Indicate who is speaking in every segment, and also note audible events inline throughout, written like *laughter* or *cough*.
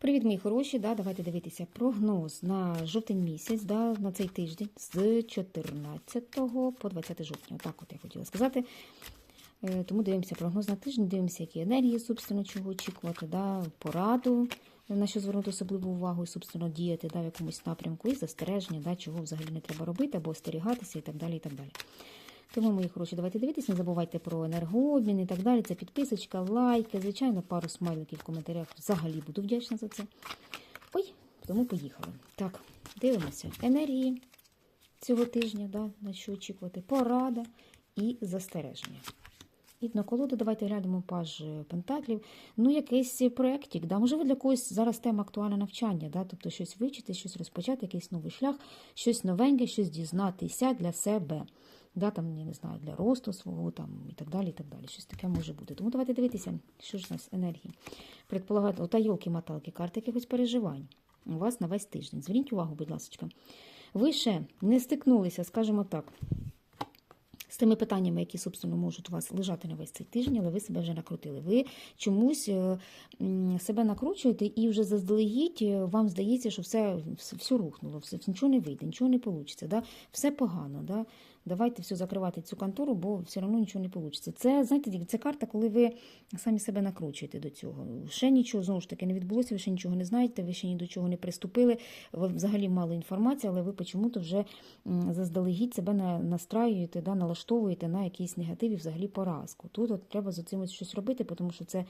Speaker 1: Привіт, мої хороші. Да, давайте дивитися прогноз на жовтень місяць, да, на цей тиждень з 14 по 20 жовтня. Отак от я хотіла сказати. Е, Тому дивимося прогноз на тиждень, дивимося, які енергії, собственно, чого очікувати, да, пораду, на що звернути особливу увагу і, собственно, діяти да, в якомусь напрямку, і застереження, да, чого взагалі не треба робити, або остерігатися і так далі. і так далі. Тому, мої хороші, давайте дивитись, не забувайте про енергообмін і так далі. Це підписочка, лайки, звичайно, пару смайликів в коментарях. Взагалі буду вдячна за це. Ой, тому поїхали. Так, дивимося. Енергії цього тижня, да, на що очікувати, порада і застереження. І на колоду давайте глянемо паж пентаклів. Ну, якийсь проєктик, да, можливо, для когось зараз тема актуальне навчання, да, тобто щось вивчити, щось розпочати, якийсь новий шлях, щось новеньке, щось дізнатися для себе. Да, там, я не знаю, для росту свого там, і так далі. і так далі. Щось таке може бути. Тому давайте дивитися, що ж у нас енергії. Предполагати, ота йолки-маталки, карти якихось переживань у вас на весь тиждень. Зверніть увагу, будь ласка. Ви ще не стикнулися, скажімо так, з тими питаннями, які, собственно, можуть у вас лежати на весь цей тиждень, але ви себе вже накрутили. Ви чомусь е, себе накручуєте і вже заздалегідь е, вам здається, що все, все, все рухнуло, все, нічого не вийде, нічого не вийде. Да? Все погано. Да? Давайте все закривати цю контору, бо все одно нічого не вийде. Це, знаєте, це карта, коли ви самі себе накручуєте до цього. Ще нічого, знову ж таки, не відбулося, ви ще нічого не знаєте, ви ще ні до чого не приступили, ви взагалі мало інформації, але ви почому-то вже заздалегідь себе настраюєте, да, налаштовуєте на якийсь негатив і взагалі поразку. Тут от треба з цим щось робити, тому що це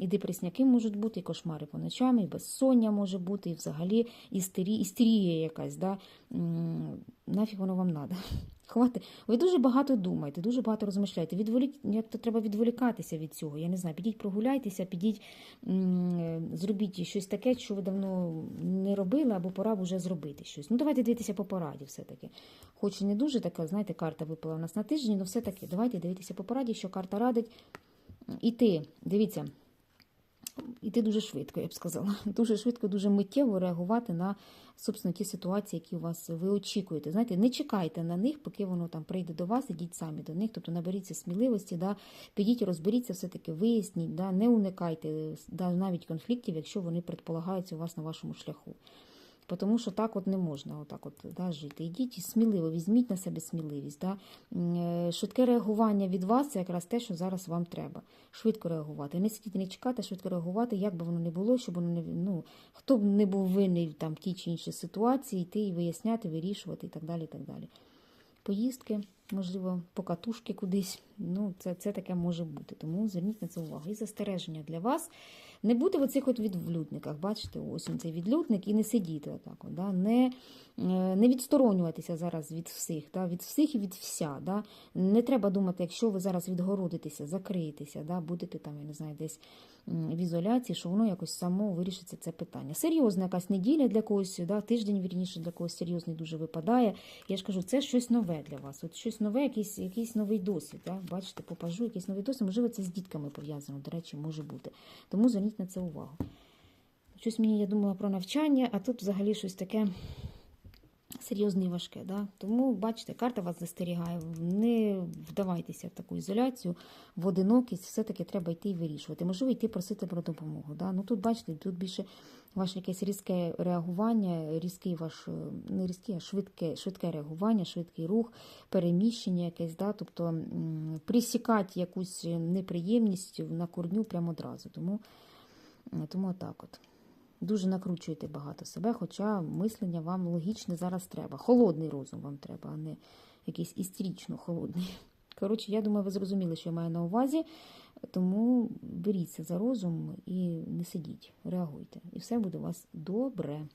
Speaker 1: і депресняки можуть бути, і кошмари по ночам, і безсоння може бути, і взагалі істері, істерія якась. Да? Нафіг воно вам треба. *laughs* Хвати. Ви дуже багато думаєте, дуже багато розмишляєте. Відволік... Як то треба відволікатися від цього. Я не знаю, підіть прогуляйтеся, підіть, зробіть щось таке, що ви давно не робили, або пора вже зробити щось. Ну, давайте дивитися по пораді все-таки. Хоч і не дуже така, знаєте, карта випала у нас на тиждень, але все-таки давайте дивитися по пораді, що карта радить. Іти, дивіться, іти дуже швидко, я б сказала. *laughs* Дуже швидко, дуже миттєво реагувати на собственно, ті ситуації, які у вас ви очікуєте. Знаєте, не чекайте на них, поки воно там прийде до вас, ідіть самі до них, тобто наберіться сміливості, да, підіть, розберіться, все-таки виясніть, да, не уникайте да, навіть конфліктів, якщо вони предполагаються у вас на вашому шляху. Тому що так от не можна отак от, да, жити. Ідіть і сміливо, візьміть на себе сміливість. Да. Е, Швидке реагування від вас це якраз те, що зараз вам треба. Швидко реагувати. Не сидіти, не чекати, швидко реагувати, як би воно не було, щоб воно не ну, хто б не був винний в там ті чи інші ситуації, йти і виясняти, вирішувати і так далі. І так далі. Поїздки, можливо, покатушки кудись. Ну, це, це таке може бути. Тому зверніть на це увагу. І застереження для вас. Не бути в оцих от відлюдниках. Бачите, ось він цей відлюдник, і не сидіти отак. Да? не, е, не відсторонюватися зараз від всіх, да? від всіх і від вся. Да? Не треба думати, якщо ви зараз відгородитеся, закриєтеся, да? будете там, я не знаю, десь в ізоляції, що воно якось само вирішиться це питання. Серйозна якась неділя для когось, да? тиждень вірніше для когось серйозний дуже випадає. Я ж кажу, це щось нове для вас. От щось нове, якийсь, якийсь новий досвід. Да? Бачите, попажу, якийсь новий досвід. Можливо, це з дітками пов'язано, до речі, може бути. Тому зверніть на це увагу. Щось мені я думала про навчання, а тут взагалі щось таке серйозне і важке. Да? Тому, бачите, карта вас застерігає. Не вдавайтеся в таку ізоляцію, в одинокість, все-таки треба йти і вирішувати. Можливо, йти просити про допомогу. Да? Ну тут, бачите, тут більше ваше якесь різке реагування, різкий ваш, е, не різкий, а швидке, швидке реагування, швидкий рух, переміщення якесь, да? тобто присікати якусь неприємність на корню прямо одразу. Тому, тому так от. Дуже накручуєте багато себе, хоча мислення вам логічне зараз треба. Холодний розум вам треба, а не якийсь істерично холодний. Коротше, я думаю, ви зрозуміли, що я маю на увазі. Тому беріться за розум і не сидіть, реагуйте. І все буде у вас добре.